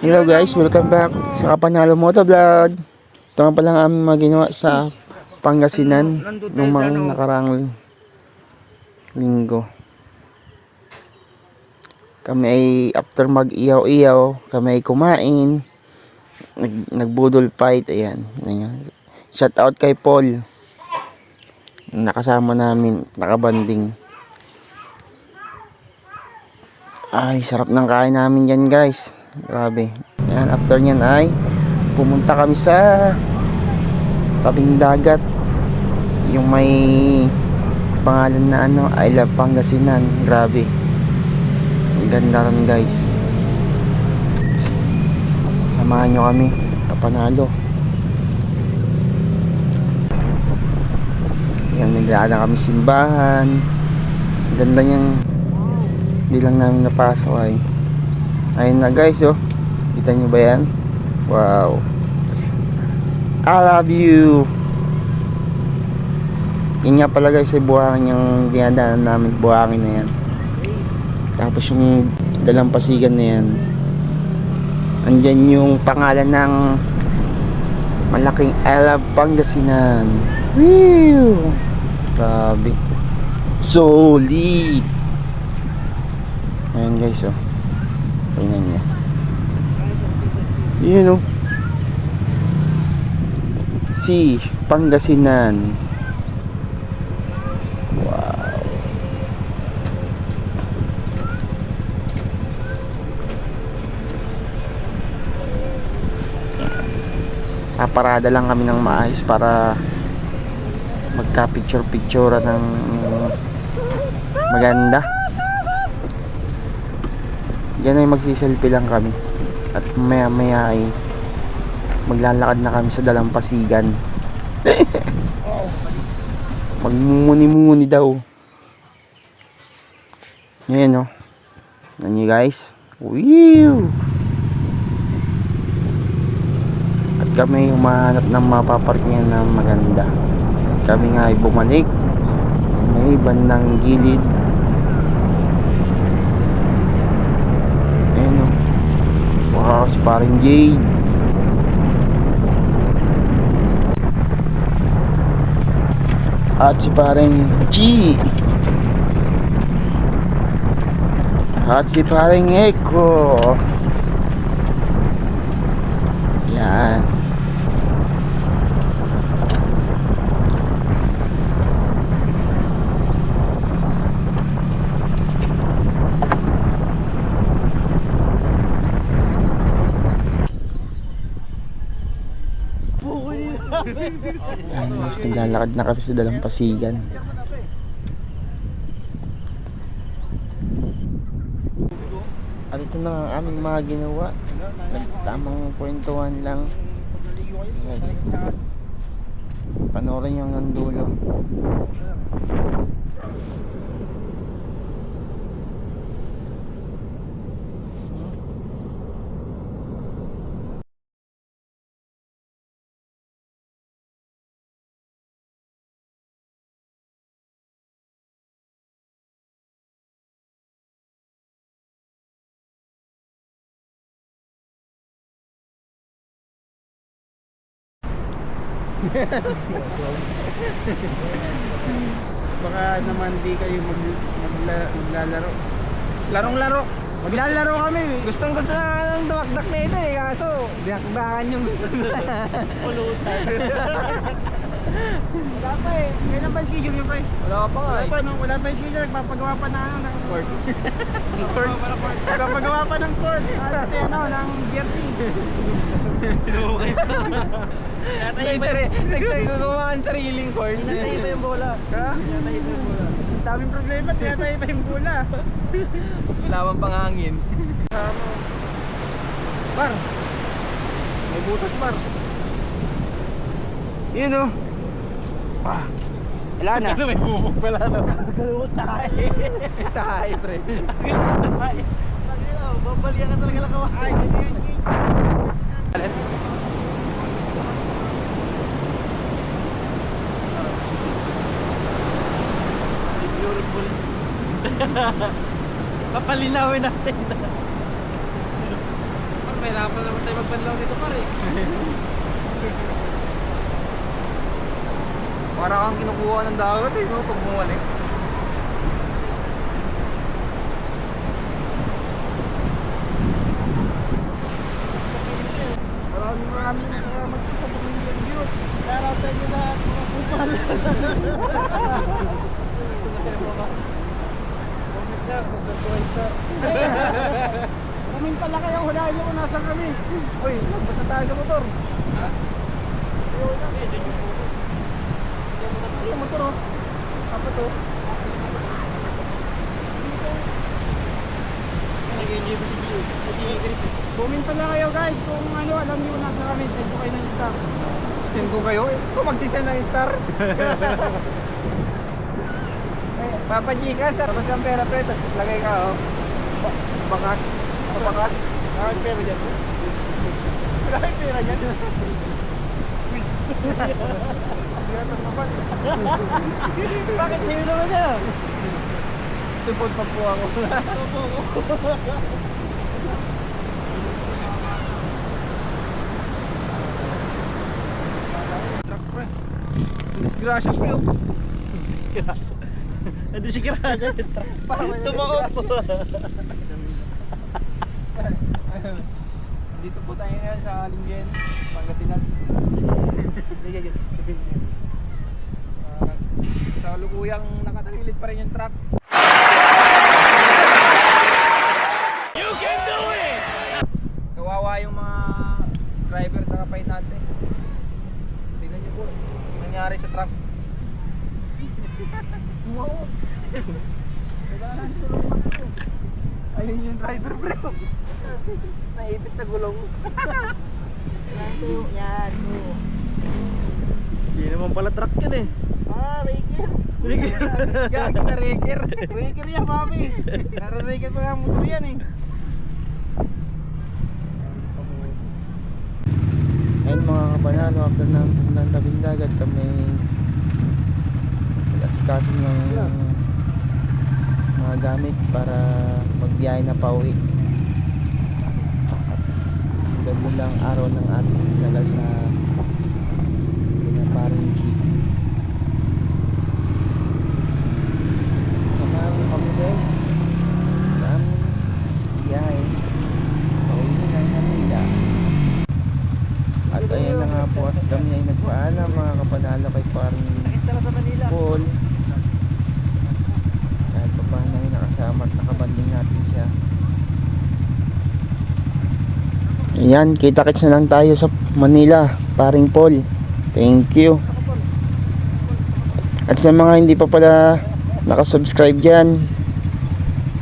Hello guys, welcome back sa Kapanalo Moto Vlog. Ito nga pala ang aming mga ginawa sa Pangasinan nung mga nakarang linggo. Kami ay after mag-iyaw-iyaw, kami ay kumain. Nag, nagbudol fight, ayan. ayan. Shout out kay Paul. Nakasama namin, nakabanding. Ay, sarap ng kain namin yan guys. Grabe. Yan, after nyan ay pumunta kami sa tabing dagat. Yung may pangalan na ano, I love Pangasinan. Grabe. Ang ganda rin guys. Samahan nyo kami. Kapanalo. Yan, naglaan na kami simbahan. Ganda niyang hindi lang namin napasok ay ayun na guys oh. Kita nyo ba yan? Wow. I love you. Yun nga pala guys ay buhangin yung dinadaanan namin. Buhangin na yan. Tapos yung dalampasigan na yan. Andyan yung pangalan ng malaking I love Pangasinan. Woo! grabe. Solid. Ayan guys, oh. Tingnan niya. Yun, oh. Si Pangasinan. Wow. Paparada lang kami ng maayos para magka-picture-picture ng maganda. Diyan ay magsiselfie lang kami. At maya maya ay maglalakad na kami sa dalampasigan. Magmumuni-muni daw. Ngayon no. Yan nyo guys. Whew! At kami humahanap ng mapaparkingan na maganda. Kami nga ay bumalik sa may bandang gilid Ayan o. Paring Jade. At si paring G. At si paring Eko. Yan. Guys, naglalakad na kami sa dalampasigan. At ito na ang aming mga ginawa. Tamang kwentuhan lang. Guys, panoorin yung ng Baka naman di kayo mag, magla, maglalaro. Larong-laro. Maglalaro kami. Gustong gusto na ng dumakdak na ito eh, kaso biyakbakan yung gusto nila. Pulutan. Wala pa eh. Kailan pa schedule yung pre? Wala pa Wala eh. pa, no? wala pa yung schedule. Nagpapagawa pa na ano, ng court. ng court. Nagpapagawa pa ng court. Ah, sa ano, ng jersey. Nagsari, nagsagawa ang sariling corn. Tinatay pa yung bola. Ha? Tinatay pa yung bola. Ang daming problema, tinatay pa yung bola. Wala bang panghangin. Tama. Par. May butas par. Yun oh. Ah. Wala na. may bubog pala no? Kalawot tayo. Tahay pre. Kalawot tayo. Babalian ka talaga lang kawain. Beautiful. Papalinawin natin. Kailangan Sarap na naman tayo magpanlaw dito pare. Para kang kinukuha ng dagat eh, no? Pag bumalik. Maraming maraming salamat po sa pamilya Diyos. Shout out nyo lahat mga kupal. Comment sa. Kaming pala kayo, hulaan nyo kung nasan kami. Uy, magbasa tayo sa motor. Ayun, motor oh. Apat oh. Comment pala kayo guys kung ano, alam kung nasa kami. Send ko kayo ng stock. Send ko kayo. Kung magsisend ng star. Papa Gcash, tapos ang pera pre, tapos lagay ka oh. Ba- Bakas. Pabakas. Ah, pera dyan. Kayong pera dyan. Bakit sa'yo naman yan? Support pa po ako. Truck pre. Disgrasya pre oh. Hindi si Kiraga. Parang may Tumaob po. Dito po tayo ngayon sa Lingen, Pangasinan. Ah, sa lukuyang nakatagilid pa rin yung truck. You can do it! Kawawa yung mga driver na kapay natin. Tingnan niyo po, nangyari sa truck. wow! Ayun yung driver bro. Naipit sa gulong. Yan. Hindi naman pala truck yan eh. Ah, Raker. Gagi na reker. Raker yan, mami. Nare-raker pa nga motor yan eh. Ayun mga kapanalo, after ng, ng tabing dagat kami nag-asikaso ng mga gamit para magbiyahe na pauwi. At hanggang mulang araw ng ating tinagal sa pinaparang jeep. Samahan niyo kami guys sa aming biyahe pauwi ng Manila. At ayun na nga po at kami ay nagpaalam mga Manila. Paul. Kahit pa paano ay nakasama at nakabanding natin siya. Ayan, kita-kits na lang tayo sa Manila, paring Paul. Thank you. At sa mga hindi pa pala nakasubscribe dyan,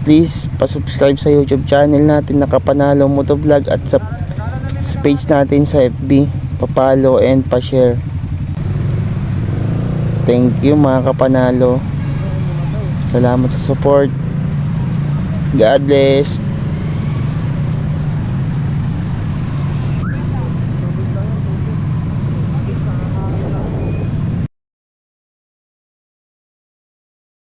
please pasubscribe sa YouTube channel natin Nakapanalo Motovlog at sa sa page natin sa FB papalo and pa-share thank you mga kapanalo. Salamat sa support. God bless